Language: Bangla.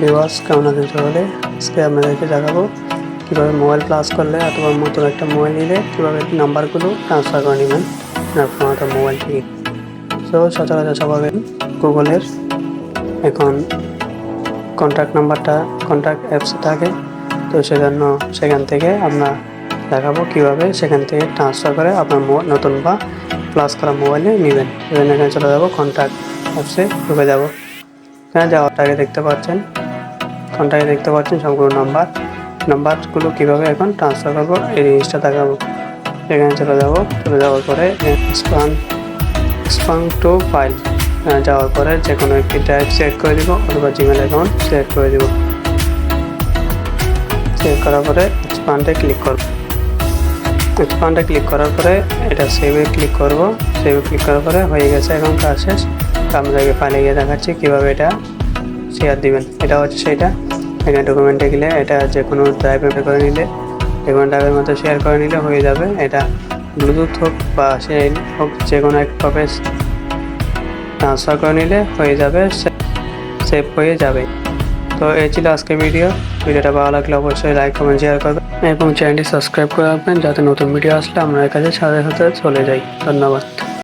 ভিউয়ার্স, কেমন আছেন সকলে আজকে আপনাদেরকে দেখাবো কীভাবে মোবাইল প্লাস করলে অথবা নতুন একটা মোবাইল নিলে কীভাবে নাম্বারগুলো ট্রান্সফার করে নেবেন আপনার মোবাইল থেকে। তো সচরাচর সবাই গুগলের এখন কন্ট্যাক্ট নাম্বারটা কন্ট্যাক্ট অ্যাপসে থাকে। তো সেজন্য সেখান থেকে আপনার দেখাবো কীভাবে সেখান থেকে ট্রান্সফার করে আপনার নতুন বা প্লাস করা মোবাইলে নেবেন। এখানে চলে যাব কন্ট্যাক্ট অ্যাপসে ঢুকে যাব। এখানে যাওয়ার আগে দেখতে পাচ্ছেন কন্ট্যাক্টে দেখতে পাচ্ছেন সবগুলো নাম্বার। নাম্বারগুলো কীভাবে এখন ট্রান্সফার করব, এই জিনিসটা দেখাবো। এখানে চলে যাব, চলে যাওয়ার পরে এক্সপান এক্সপান টু ফাইল যাওয়ার পরে যে কোনো একটি টাইপ সিলেক্ট করে দিব অথবা জিমেল অ্যাকাউন্ট সিলেক্ট করে দিব। সিলেক্ট করার পরে এক্সপান্ডে ক্লিক করব। এক্সপান্ডে ক্লিক করার পরে এটা সেভে ক্লিক করব। সেভে ক্লিক করার পরে হয়ে গেছে এখন কাজ শেষ। আপনাদেরকে ফাইলে গিয়ে দেখাচ্ছি কীভাবে এটা শেয়ার দিবেন। এটা হচ্ছে সেটা এখানে ডকুমেন্টে গেলে এটা যে কোনো ড্রাইভে করে নিলে, যে কোনো ড্রাইভের মধ্যে শেয়ার করে নিলে হয়ে যাবে। এটা ব্লুটুথ হোক বা সে হোক যে কোনো এক একভাবে ট্রান্সফার করে নিলে হয়ে যাবে সেভ হয়ে যাবে। তো এই ছিল আজকের ভিডিও ভিডিওটা ভালো লাগলে অবশ্যই লাইক কমেন্ট শেয়ার করবেন এবং চ্যানেলটি সাবস্ক্রাইব করে রাখবেন। যাতে নতুন ভিডিও আসলে আপনার কাছে সাথে সাথে চলে যাই। ধন্যবাদ।